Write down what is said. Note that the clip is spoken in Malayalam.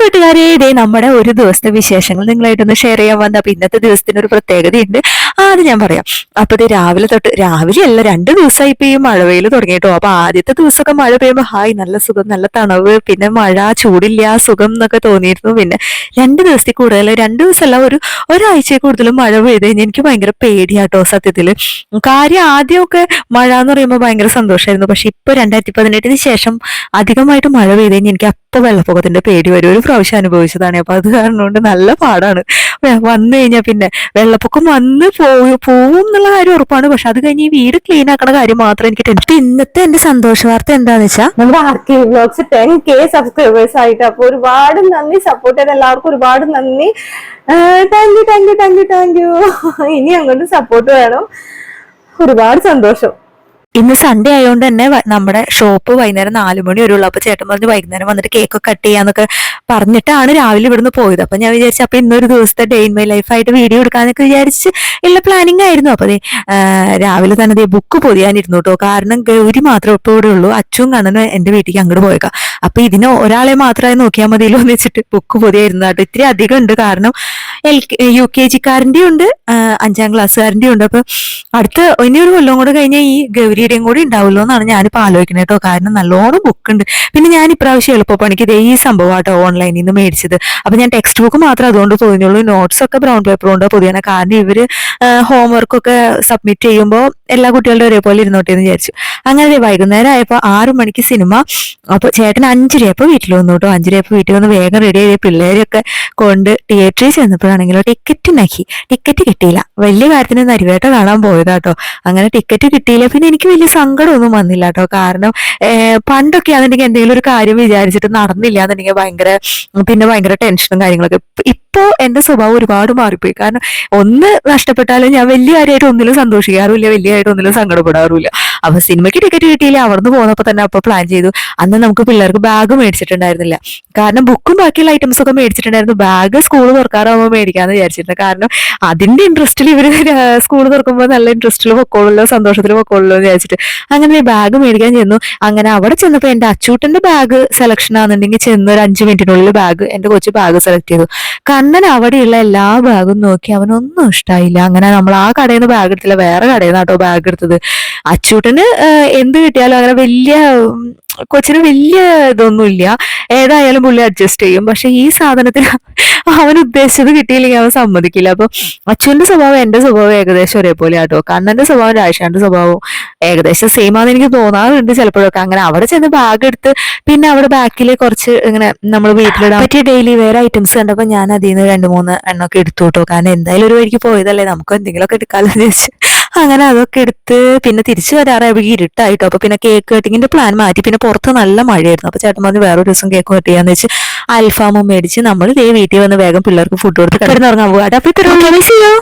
കൂട്ടുകാരെ ഇതേ നമ്മുടെ ഒരു ദിവസത്തെ വിശേഷങ്ങൾ നിങ്ങളായിട്ടൊന്ന് ഷെയർ ചെയ്യാൻ വന്ന അപ്പൊ ഇന്നത്തെ ദിവസത്തിന് ഒരു പ്രത്യേകതയുണ്ട് അത് ഞാൻ പറയാം. അപ്പൊ ഇത് രാവിലെ തൊട്ട് രാവിലെ അല്ല രണ്ട് ദിവസമായി ഇപ്പൊ ഈ മഴവെയിൽ തുടങ്ങിയിട്ടോ. അപ്പൊ ആദ്യത്തെ ദിവസമൊക്കെ മഴ പെയ്യുമ്പോൾ ഹായ് നല്ല സുഖം നല്ല തണവ് പിന്നെ മഴ ചൂടില്ല സുഖം എന്നൊക്കെ തോന്നിയിരുന്നു. പിന്നെ രണ്ട് ദിവസത്തിൽ കൂടുതൽ രണ്ട് ദിവസമല്ല ഒരു ഒരാഴ്ചയിൽ കൂടുതലും മഴ പെയ്ത് കഴിഞ്ഞാൽ എനിക്ക് ഭയങ്കര പേടിയാട്ടോ സത്യത്തിൽ. കാര്യം ആദ്യമൊക്കെ മഴ എന്ന് പറയുമ്പോൾ ഭയങ്കര സന്തോഷമായിരുന്നു പക്ഷെ ഇപ്പൊ രണ്ടായിരത്തി പതിനെട്ടിന് ശേഷം അധികമായിട്ട് മഴ പെയ്ത് കഴിഞ്ഞാൽ എനിക്ക് അപ്പൊ വെള്ളപ്പൊക്കത്തിന്റെ പേടി വരും. ഒരു പ്രാവശ്യം അനുഭവിച്ചതാണ്. അപ്പൊ അത് കാരണം കൊണ്ട് നല്ല പാടാണ്. വന്നു കഴിഞ്ഞാൽ പിന്നെ വെള്ളപ്പൊക്കം വന്ന് പോവും എന്നുള്ള കാര്യം ഉറപ്പാണ്. പക്ഷെ അത് കഴിഞ്ഞ് ഈ വീട് ക്ലീൻ ആക്കണ കാര്യം മാത്രം എനിക്ക് ടെൻഷൻ. ഇന്നത്തെ എന്റെ സന്തോഷ വാർത്ത എന്താന്ന് വെച്ചാൽ നമ്മുടെ R K vlogs ten K subscribers ആയിട്ട് അപ്പൊ ഒരുപാട് നന്ദി. സപ്പോർട്ട് ചെയ്ത എല്ലാവർക്കും ഒരുപാട് നന്ദി. Thank you thank you thank you thank you ഇനി അങ്ങോട്ട് സപ്പോർട്ട് വേണം. ഒരുപാട് സന്തോഷം. ഇന്ന് സൺഡേ ആയതുകൊണ്ട് തന്നെ നമ്മുടെ ഷോപ്പ് വൈകുന്നേരം നാലു മണി വരെയുള്ളൂ. അപ്പൊ ചേട്ടൻ പറഞ്ഞു വൈകുന്നേരം വന്നിട്ട് കേക്ക് കട്ട് ചെയ്യാന്നൊക്കെ പറഞ്ഞിട്ടാണ് രാവിലെ ഇവിടുന്ന് പോയത്. അപ്പൊ ഞാൻ വിചാരിച്ചു അപ്പൊ ഇന്നൊരു ദിവസത്തെ ഡേ ഇൻ മൈ ലൈഫായിട്ട് വീഡിയോ എടുക്കാന്നൊക്കെ വിചാരിച്ച് ഉള്ള പ്ലാനിങ് ആയിരുന്നു. അപ്പൊ രാവിലെ തന്നെ ദേ ബുക്ക് പൊതിയാനിരുന്നു കേട്ടോ കാരണം ഗൗരി മാത്രമേ ഇപ്പോൾ ഇവിടെ ഉള്ളൂ അച്ഛനും കണ്ണനും എന്റെ വീട്ടിലേക്ക് അങ്ങോട്ട് പോയേക്കാം. അപ്പൊ ഇതിന് ഒരാളെ മാത്രമായി നോക്കിയാൽ മതിയല്ലോ എന്ന് വെച്ചിട്ട് ബുക്ക് പൊതിയായിരുന്നു കേട്ടോ ഇത്തിരി അധികം ഉണ്ട്. കാരണം എൽ യു കെ ജിക്കാരന്റെയും ഉണ്ട്. അഞ്ചാം ക്ലാസ്സുകാരന്റെ ഉണ്ട്. അപ്പൊ അടുത്ത ഇനി ഒരു കൊല്ലം കൂടെ കഴിഞ്ഞാൽ ഈ ഗൗരിയുടെയും കൂടി ഉണ്ടാവുമല്ലോ എന്നാണ് ഞാനിപ്പോൾ ആലോചിക്കുന്നത് കേട്ടോ. കാരണം നല്ലോണം ബുക്ക് ഉണ്ട്. പിന്നെ ഞാൻ ഇപ്രാവശ്യം എളുപ്പപ്പണിക്ക് ഇതേ ഈ സംഭവം കേട്ടോ ഓൺലൈനിൽ നിന്ന് മേടിച്ചത്. അപ്പൊ ഞാൻ ടെക്സ്റ്റ് ബുക്ക് മാത്രം അതുകൊണ്ട് തോന്നിയുള്ളൂ. നോട്ട്സ് ഒക്കെ ബ്രൗൺ പേപ്പർ കൊണ്ട് പുതിയ കാരണം ഇവർ ഹോംവർക്ക് ഒക്കെ സബ്മിറ്റ് ചെയ്യുമ്പോൾ എല്ലാ കുട്ടികളുടെ ഒരേപോലെ ഇരുന്നോട്ടെ എന്ന് വിചാരിച്ചു. അങ്ങനെ വൈകുന്നേരം ആയപ്പോൾ ആറു മണിക്ക് സിനിമ അപ്പോൾ ചേട്ടൻ അഞ്ചരയപ്പോൾ വീട്ടിൽ വന്നു കേട്ടോ. അഞ്ചരയപ്പോൾ വീട്ടിൽ വന്ന് വേഗം റെഡി ആയി. പിള്ളേരെയൊക്കെ കൊണ്ട് തിയേറ്ററിൽ ചെന്നപ്പോഴാണെങ്കിലോ ടിക്കറ്റ് നക്കി ടിക്കറ്റ് കിട്ടിയില്ല. വലിയ കാര്യത്തിന് നരിവേട്ട കാണാൻ പോയതാട്ടോ അങ്ങനെ ടിക്കറ്റ് കിട്ടിയില്ല. പിന്നെ എനിക്ക് വലിയ സങ്കടമൊന്നും വന്നില്ല കേട്ടോ കാരണം പണ്ടൊക്കെ ആണെന്നുണ്ടെങ്കിൽ എന്തെങ്കിലും ഒരു കാര്യം വിചാരിച്ചിട്ട് നടന്നില്ല എന്നുണ്ടെങ്കിൽ ഭയങ്കര പിന്നെ ഭയങ്കര ടെൻഷനും കാര്യങ്ങളൊക്കെ. ഇപ്പോ എന്റെ സ്വഭാവം ഒരുപാട് മാറിപ്പോയി. കാരണം ഒന്ന് നഷ്ടപ്പെട്ടാലും ഞാൻ വലിയ കാര്യമായിട്ട് ഒന്നിലും സന്തോഷിക്കാറുമില്ല വലിയ ആയിട്ട് ഒന്നിലും സങ്കടപ്പെടാറുമില്ല. അപ്പൊ സിനിമയ്ക്ക് ടിക്കറ്റ് കിട്ടിയില്ല അവിടുന്ന് പോന്നപ്പോ തന്നെ അപ്പൊ പ്ലാൻ ചെയ്തു. അന്ന് നമുക്ക് പിള്ളേർക്ക് ബാഗ് മേടിച്ചിട്ടുണ്ടായിരുന്നില്ല. കാരണം ബുക്കും ബാക്കിയുള്ള ഐറ്റംസ് ഒക്കെ മേടിച്ചിട്ടുണ്ടായിരുന്നു. ബാഗ് സ്കൂൾ തുറക്കാറാകുമ്പോൾ മേടിക്കാന്ന് വിചാരിച്ചിട്ടുണ്ട് കാരണം അതിന്റെ ഇൻട്രസ്റ്റിൽ ഇവർ സ്കൂൾ തുറക്കുമ്പോൾ നല്ല ഇൻട്രസ്റ്റിൽ പൊക്കോളല്ലോ സന്തോഷത്തിൽ പൊക്കോളല്ലോ എന്ന് വിചാരിച്ചിട്ട്. അങ്ങനെ ബാഗ് മേടിക്കാൻ ചെന്നു. അങ്ങനെ അവിടെ ചെന്നപ്പോ എന്റെ അച്ചൂട്ടന്റെ ബാഗ് സെലക്ഷൻ ആണെന്നുണ്ടെങ്കിൽ ചെന്ന് ഒരു അഞ്ചു മിനിറ്റിനുള്ളിൽ ബാഗ് എന്റെ കൊച്ച് ബാഗ് സെലക്ട് ചെയ്തു. കണ്ണൻ അവിടെയുള്ള എല്ലാ ബാഗും നോക്കി. അവനൊന്നും ഇഷ്ടായില്ല. അങ്ങനെ നമ്മൾ ആ കടയിൽ നിന്ന് ബാഗ് എടുത്തില്ല. വേറെ കടയിൽ നിന്നാട്ടോ ബാഗ് എടുത്തത്. അച്ചൂട്ടന് എന്ത് കിട്ടിയാലും അങ്ങനെ വലിയ കൊച്ചിന് വലിയ ഇതൊന്നുമില്ല. ഏതായാലും പുള്ളി അഡ്ജസ്റ്റ് ചെയ്യും. പക്ഷെ ഈ സാധനത്തിന് അവൻ ഉദ്ദേശിച്ചത് കിട്ടിയില്ലെങ്കിൽ അവൻ സമ്മതിക്കില്ല. അപ്പൊ അച്ഛന്റെ സ്വഭാവം എന്റെ സ്വഭാവം ഏകദേശം ഒരേപോലെ ആട്ടോ. കണ്ണന്റെ സ്വഭാവം രാജാന്റെ സ്വഭാവം ഏകദേശം സെയിം ആണെന്ന് എനിക്ക് തോന്നാറുണ്ട് ചിലപ്പോഴൊക്കെ. അങ്ങനെ അവിടെ ചെന്ന് ബാഗ് എടുത്ത് പിന്നെ അവിടെ ബാക്കിൽ കുറച്ച് ഇങ്ങനെ നമ്മൾ വീട്ടിലിടാൻ പറ്റിയ ഡെയിലി വേറെ ഐറ്റംസ് കണ്ടപ്പോൾ ഞാൻ അതിൽ നിന്ന് രണ്ട് മൂന്ന് എണ്ണമൊക്കെ എടുത്തു കേട്ടോ. കാരണം എന്തായാലും ഒരു വഴിക്ക് പോയതല്ലേ. നമുക്ക് എന്തെങ്കിലുമൊക്കെ എടുക്കാമല്ലോ എന്ന് വെച്ച് അങ്ങനെ അതൊക്കെ എടുത്ത് പിന്നെ തിരിച്ചു വരാറായി. ഇരുട്ടായിട്ടോ. അപ്പൊ പിന്നെ കേക്ക് കട്ടിങ്ങിന്റെ പ്ലാൻ മാറ്റി. പിന്നെ പുറത്ത് നല്ല മഴയായിരുന്നു. അപ്പൊ ചേട്ടൻ പറഞ്ഞ് വേറൊരു ദിവസം കേക്ക് കട്ട് ചെയ്യാന്ന് വെച്ച് അൽഫാമും മേടിച്ച് നമ്മൾ ഇതേ വീട്ടിൽ വന്ന് വേഗം പിള്ളേർക്ക് ഫുഡ് കൊടുത്ത് കിടന്നുറങ്ങാൻ പോകാം അപ്പൊ ഇത്ര ചെയ്യോ